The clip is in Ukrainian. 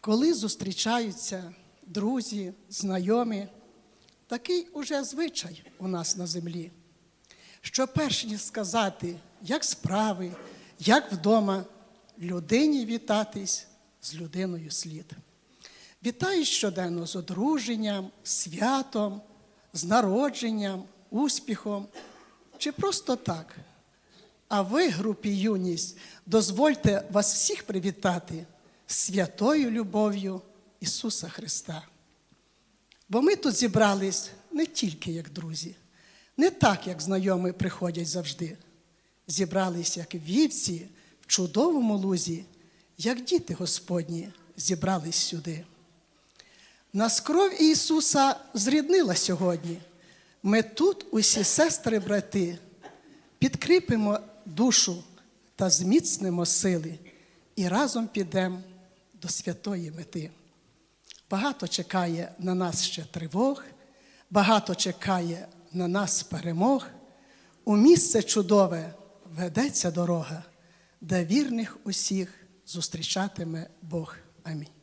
Коли зустрічаються друзі, знайомі, такий уже звичай у нас на землі, що перш ніж сказати, як справи, як вдома, людині вітатись з людиною слід. Вітаю щоденно з одруженням, святом, з народженням, успіхом чи просто так. А ви, групі юність, дозвольте вас всіх привітати святою любов'ю Ісуса Христа. Бо ми тут зібрались не тільки як друзі, не так, як знайомі приходять завжди. Зібрались як вівці в чудовому лузі, як діти Господні зібрались сюди. Нас кров Ісуса зріднила сьогодні. Ми тут, усі сестри, брати, підкріпимо душу та зміцнимо сили і разом підемо до святої мети. Багато чекає на нас ще тривог, багато чекає на нас перемог. У місце чудове ведеться дорога, де вірних усіх зустрічатиме Бог. Амінь.